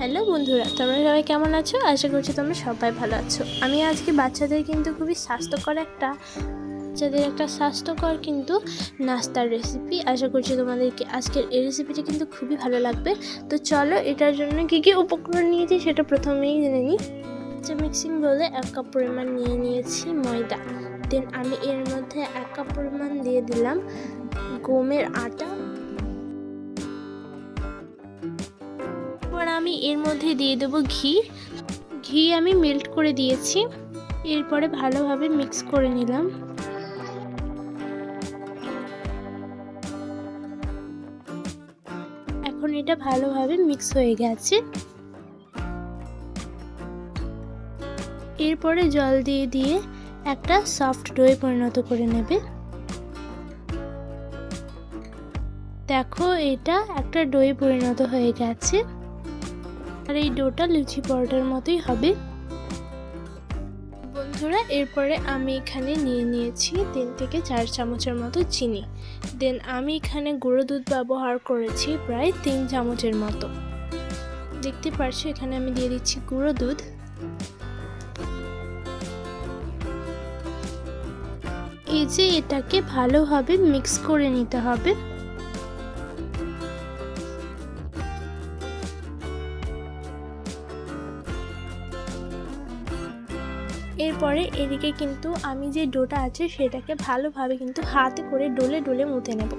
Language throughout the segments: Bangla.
হ্যালো বন্ধুরা, তোমরা সবাই কেমন আছো? আশা করছি তোমরা সবাই ভালো আছো। আমি আজকে বাচ্চাদের কিন্তু খুবই স্বাস্থ্যকর একটা, বাচ্চাদের একটা স্বাস্থ্যকর কিন্তু নাস্তার রেসিপি আশা করছি তোমাদেরকে আজকের এই রেসিপিটা কিন্তু খুবই ভালো লাগবে। তো চলো, এটার জন্য কী কী উপকরণ নিয়েছি সেটা প্রথমেই জেনে নিই। যে মিক্সিং বলে এক কাপ পরিমাণ নিয়ে নিয়েছি ময়দা। দেন আমি এর মধ্যে এক কাপ পরিমাণ দিয়ে দিলাম গমের আটা আমি এর মধ্যে দিয়ে দেবো ঘি। ঘি আমি মেল্ট করে দিয়েছি। এরপরে ভালোভাবে মিক্স করে নিলাম। এখন এটা ভালোভাবে মিক্স হয়ে গেছে। এরপরে জল দিয়ে দিয়ে একটা সফট ডোয়ে পরিণত করে নেবে। দেখো এটা একটা ডোয়ে পরিণত হয়ে গেছে। আর এই ডোটা লুচি পরোটার মতোই হবে। বন্ধুরা, এরপরে আমি এখানে নিয়ে নিয়েছি তিন থেকে চার চামচের মতো চিনি। দেন আমি এখানে গুঁড়ো দুধ ব্যবহার করেছি প্রায় তিন চামচের মতো। দেখতে পারছ, এখানে আমি দিয়ে দিচ্ছি গুঁড়ো দুধ। এই যে এটাকে ভালোভাবে মিক্স করে নিতে হবে। এরপরে এদিকে কিন্তু আমি যে ডোটা আছে সেটাকে ভালোভাবে কিন্তু হাতে করে ডলে ডলে মুতে নেব।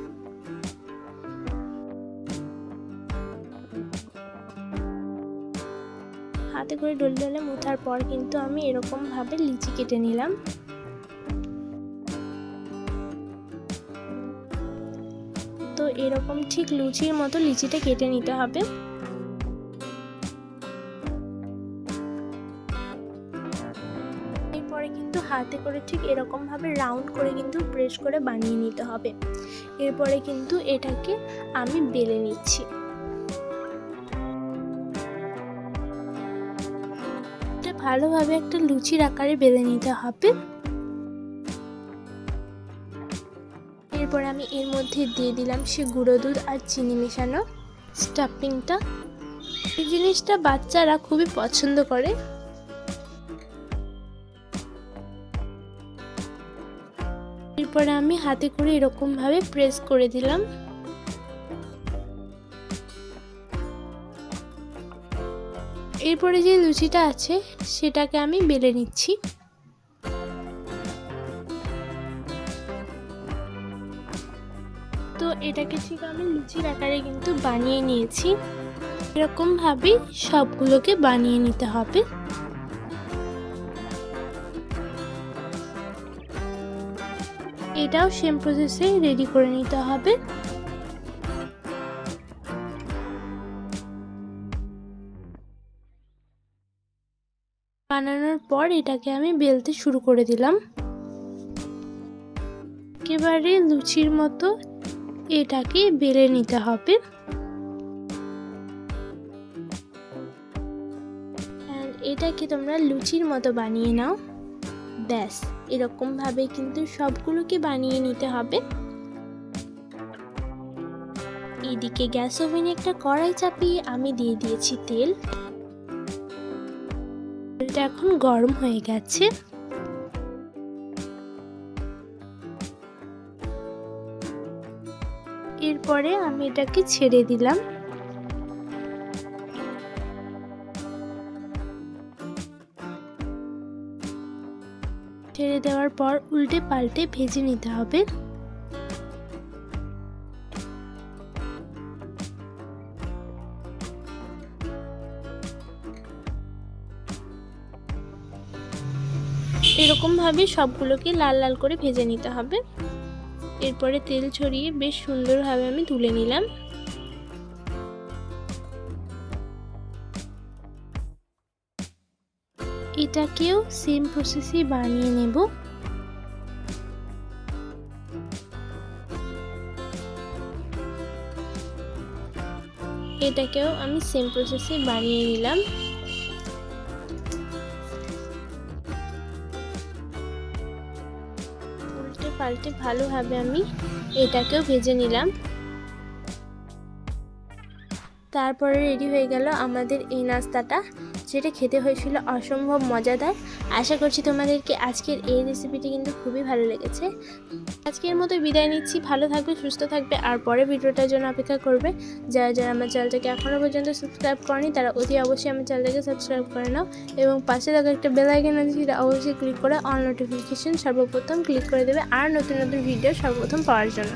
হাতে করে ডলে ডলে মুথার পর কিন্তু আমি এরকম ভাবে লিচি কেটে নিলাম। তো এরকম ঠিক লুচির মতো লিচিটা কেটে নিতে হবে। এরপরে কিন্তু হাতে করে ঠিক এরকমভাবে রাউন্ড করে কিন্তু প্রেস করে বানিয়ে নিতে হবে। এরপরে কিন্তু এটাকে আমি বেলে নিচ্ছি। এটা ভালোভাবে একটা লুচির আকারে বেলে নিতে হবে। এরপরে আমি এর মধ্যে দিয়ে দিলাম সে গুঁড়ো দুধ আর চিনি মেশানো স্টাফিংটা এই জিনিসটা বাচ্চারা খুবই পছন্দ করে। এরপরে আমি হাতে করে এরকম ভাবে প্রেস করে দিলাম। এরপরে যে লুচিটা আছে, সেটাকে আমি বেলে নিচ্ছি। তো এটাকে ঠিক আমি লুচির আকারে কিন্তু বানিয়ে নিয়েছি। এরকম ভাবেই সবগুলোকে বানিয়ে নিতে হবে। এটাও সেম প্রসেসে রেডি করে নিতে হবে। বানানোর পর এটাকে আমি বেলতে শুরু করে দিলাম। একেবারে লুচির মতো এটাকে বেলে নিতে হবে। এটাকে তোমরা লুচির মতো বানিয়ে নাও। ব্যাস এরকমভাবে কিন্তু সবগুলোকে বানিয়ে নিতে হবে। এদিকে গ্যাস ওভেনে একটা কড়াই চাপিয়ে আমি দিয়ে দিয়েছি তেল। তেলটা এখন গরম হয়ে গেছে। এরপরে আমি এটাকে ছেড়ে দিলাম। ছেড়ে দেওয়ার পর উল্টে পাল্টে ভেজে নিতে হবে। এরকম ভাবে সবগুলোকে লাল লাল করে ভেজে নিতে হবে। এরপরে তেল ছড়িয়ে বেশ সুন্দরভাবে আমি তুলে নিলাম। এটাকেও সেম প্রসেসে বানিয়ে নেব। এটাকেও আমি সেম প্রসেসে বানিয়ে নিলাম। উল্টে পাল্টে ভালোভাবে আমি এটাকেও ভেজে নিলাম। তারপরে রেডি হয়ে গেল আমাদের এই নাস্তাটা। যেটা খেতে হয়েছিল অসম্ভব মজাদার। আশা করছি তোমাদেরকে আজকের এই রেসিপিটি কিন্তু খুবই ভালো লেগেছে। আজকের মতো বিদায় নিচ্ছি। ভালো থাকবে, সুস্থ থাকবে আর পরে ভিডিওটার জন্য অপেক্ষা করবে। যারা যারা আমার চ্যানেলটাকে এখনও পর্যন্ত সাবস্ক্রাইব করেনি, তারা অতি অবশ্যই আমার চ্যানেলটাকে সাবস্ক্রাইব করে নাও এবং পাশে থাকা একটা বেল আইকন আছে, সেটা অবশ্যই ক্লিক করে অল নোটিফিকেশন সর্বপ্রথম ক্লিক করে দেবে আর নতুন নতুন ভিডিও সর্বপ্রথম পাওয়ার জন্য।